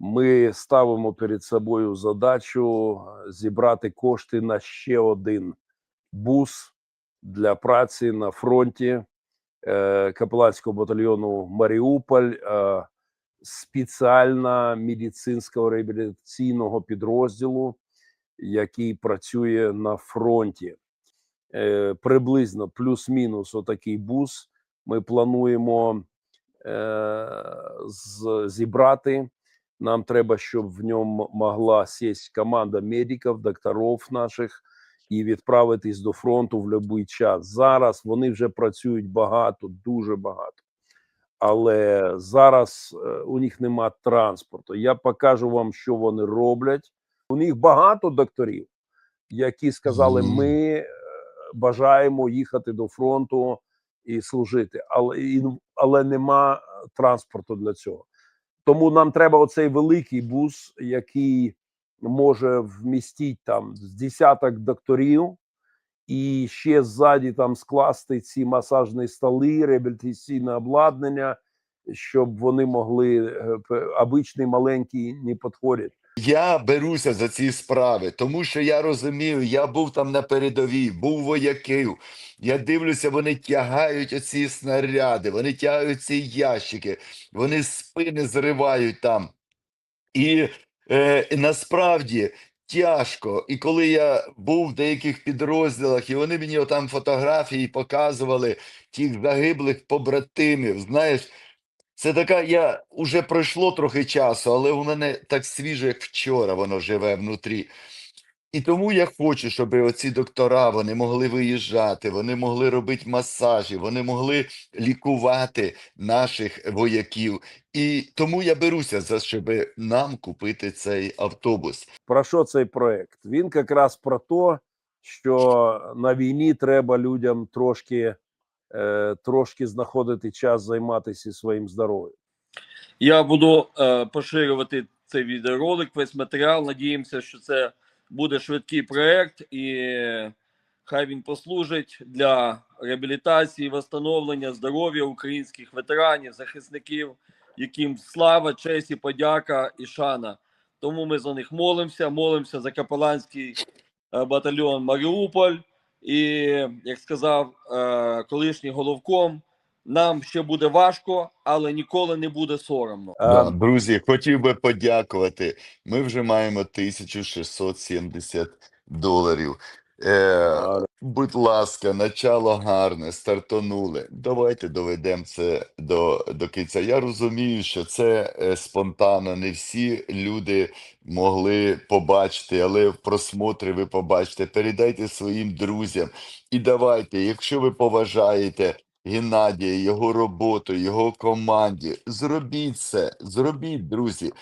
Ми ставимо перед собою задачу зібрати кошти на ще один бус для праці на фронті е, капеланського батальйону Маріуполь, е, спеціально медицинського реабілітаційного підрозділу, який працює на фронті. Е, приблизно плюс-мінус отакий бус. Ми плануємо е, з- зібрати. Нам треба, щоб в ньому могла сесть команда медиків, докторів наших і відправитись до фронту в будь-який час. Зараз вони вже працюють багато, дуже багато. Але зараз е, у них нема транспорту. Я покажу вам, що вони роблять. У них багато докторів, які сказали: ми е, бажаємо їхати до фронту і служити, але, але нема транспорту для цього. Тому нам треба оцей великий бус, який може вмістити там з десяток докторів, і ще ззаді там скласти ці масажні столи, реабілітаційне обладнання, щоб вони могли е, обичний маленький не підходять. Я беруся за ці справи, тому що я розумію, я був там на передовій, був вояків. Я дивлюся, вони тягають оці снаряди, вони тягають ці ящики, вони спини зривають там. І е, насправді тяжко. І коли я був в деяких підрозділах, і вони мені отам фотографії показували тих загиблих побратимів, знаєш, це така, я уже пройшло трохи часу, але у мене так свіже, як вчора, воно живе внутрі. І тому я хочу, щоб оці доктора вони могли виїжджати, вони могли робити масажі, вони могли лікувати наших вояків. І тому я беруся за щоб нам купити цей автобус. Про що цей проект? Він якраз про те, що на війні треба людям трошки, е, трошки знаходити час займатися своїм здоров'ям. Я буду е, поширювати цей відеоролик, весь матеріал. Надіємося, що це буде швидкий проект, і хай він послужить для реабілітації, восстановлення здоров'я українських ветеранів, захисників, яким слава, честь і подяка і шана. Тому ми за них молимося, молимося за капеланський е, батальйон Маріуполь. І як сказав е, колишній головком, нам ще буде важко, але ніколи не буде соромно. Да, Е, друзі, хотів би подякувати. Ми вже маємо 1670 доларів. Е, будь ласка, начало гарне, стартонули. Давайте доведемо це до, до кінця. Я розумію, що це е, спонтанно. Не всі люди могли побачити, але в просмотрі ви побачите. Передайте своїм друзям і давайте, якщо ви поважаєте. Геннадія, його роботу, його команді. Зробіть це, зробіть, друзі.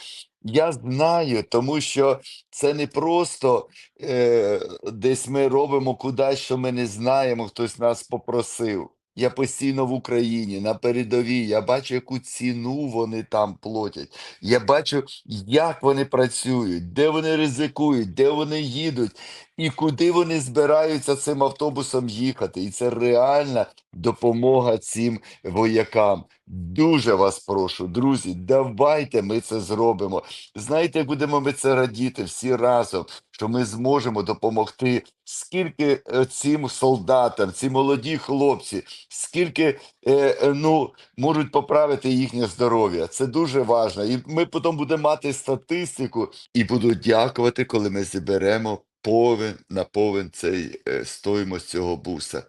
Я знаю, тому що це не просто е, десь ми робимо кудись, що ми не знаємо, хтось нас попросив. Я постійно в Україні, на передовій. Я бачу, яку ціну вони там платять. Я бачу, як вони працюють, де вони ризикують, де вони їдуть і куди вони збираються цим автобусом їхати. І це реальна допомога цим воякам. Дуже вас прошу, друзі, давайте ми це зробимо. Знаєте, будемо ми це радіти всі разом, що ми зможемо допомогти скільки е, цим солдатам, ці молоді хлопці, скільки е, е, ну, можуть поправити їхнє здоров'я. Це дуже важливо. І ми потім будемо мати статистику і буду дякувати, коли ми зіберемо повен на повен цей е, стоїмость цього буса.